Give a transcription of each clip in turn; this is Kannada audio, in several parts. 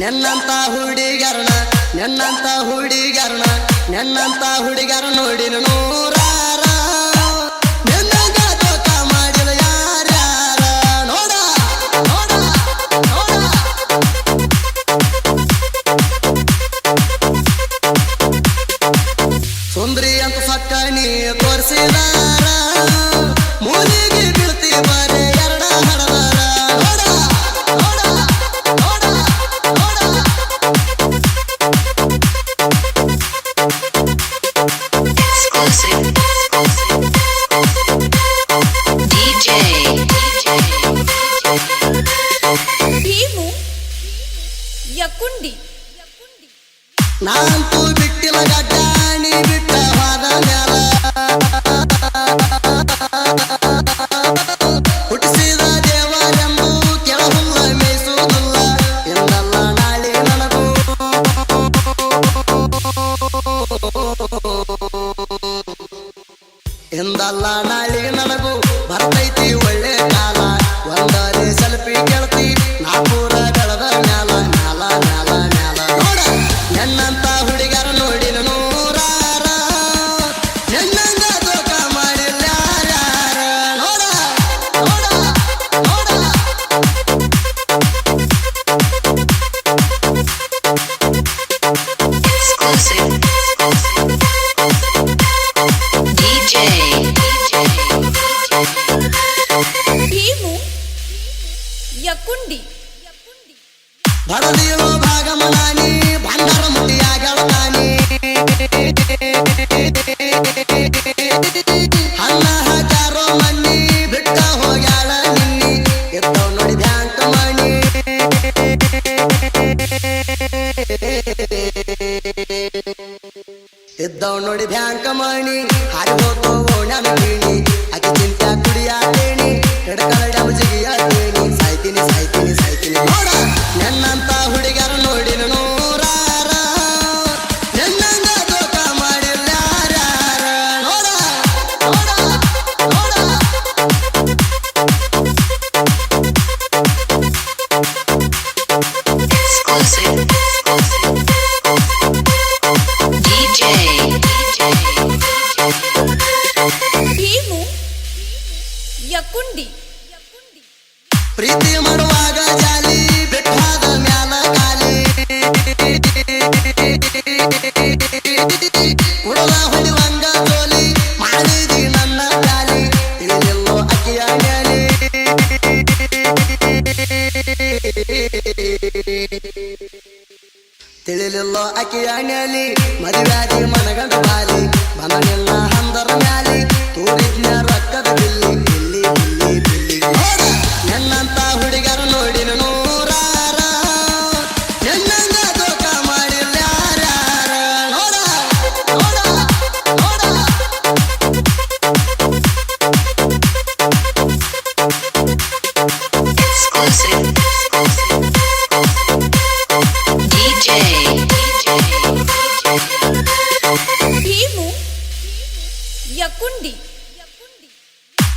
ನೆನ್ನಂತ ಹುಡುಗರಣ ನನ್ನಂತ ಹುಡುಗರಣ ನೆನ್ನಂತ ಹುಡುಗರ ನೂರಾರ. ನೋಡ ನೋಡ ಸುಂದ್ರಿ ಅಂತ ಸಕ್ಕ ನೀ ತೋರಿಸಿದಾರ. ಮೂಲಿಗೆ ಯಕುಂಡಿ. ನಾನಂತೂ ಬಿಟ್ಟಿಲ್ಲ ಗಡ್ಡ ನೀ ಬಿಟ್ಟ ಹೋದ ಬಡದಿರೋ ಭಾಗಮನಾನಿ ಬಂದರ ಮುಟ್ಟಿಯಾಗಳತಾನಿ ಅನ್ನ ಹಾಕಾರೋ ಮನ್ನಿ, ಬಿಟ್ಟ ಹೋಗ್ಯಾಳ ನಿನ್ನಿ. ಎತ್ತವ್ ನೋಡಿ ಬ್ಯಾಂಕ್ ಮಣಿ ಇದ್ದವ್ ನೋಡಿ ಬ್ಯಾಂಕ್ ಮಣಿ ಸಾಯ್ತೀನಿ ಸಾಯ್ತೀನಿ ಸಾಯ್ತೀನಿ. ಯಕುಂಡಿ ಪ್ರೀತಿ ಮಾಡುವಾಗ ಜಾಲಿ ಬೆಟ್ಟಾದ ಮ್ಯಾಲ ಗಾಲಿ ಉಡಲ ಹೊಡಿವಂಗ ಮಾಡಿದಿ ನನ್ನ ತಿಳಿಲಿಲ್ಲೋ ಅಕ್ಕಿಯ ಮ್ಯಾಲಿ ಮದುವ್ಯಾದಿ ಮನಗಂಡ ಬಾಲಿ. ಮ್ಯಾಲಿ ರೊಕ್ಕದ ಬಿಲ್ಲಿ.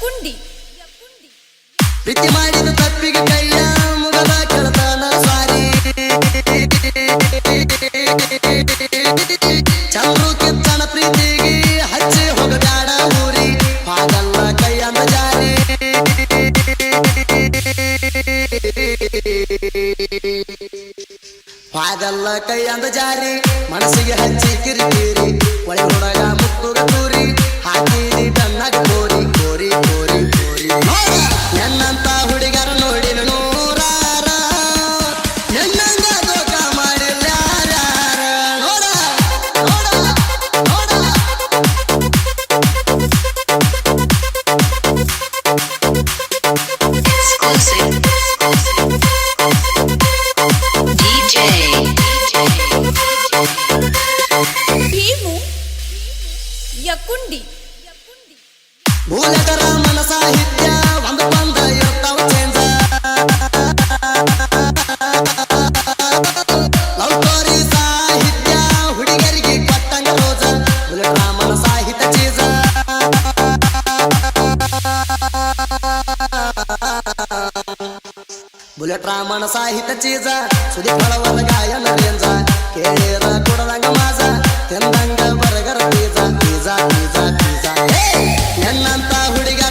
ಯಕುಂಡಿ ಪ್ರೀತಿ ಮಾಡಿದ ತಪ್ಪಿಗೆ ಕೈಯ ಮುಗದ ಕೆಳತನ ಸಾರಿ ಚಂದ್ರು ಕಿತ್ತನ ಪ್ರೀತಿಗೆ ಹಚ್ಚಿ ಹೋಗಬ್ಯಾಡ ಊರಿ. ಹಾಗಲ್ಲ ಕೈಯನ್ನ ಜಾರಿ. ಹಾಗಲ್ಲ ಕೈಯಂದ ಜಾರಿ. ಮನಸ್ಸಿಗೆ ಹಚ್ಚಿ ಕಿರಿಕಿರಿ. ಒಳಗೊಳಗ ಹುಡುಗ ಮುತ್ತುಗ ತೂರಿ. ಹಾಕಿದಿ ಬೆನ್ನಾಗ ಕೋರಿ ಕೋರಿ. यकुंडी. भूलकर मन साहित्य वंद वंद यर्तव चेंज. लवकोरी साहित्य ಹುಡುಗರಿಗೆ ಕೊಟ್ಟಂಗ ರೋಜ ಭೂಲಕರ ಮನ ಸಾಹಿತ್ಯ ಚೇಂಜ बुलेट रामण साहित्य चीज सुधी फळवर गायन माझा तेंदंग ಪಿಜ್ಜಾ ಪಿಜ್ಜಾ ಪಿಜ್ಜಾ ನನ್ನಂತ ಹುಡುಗ.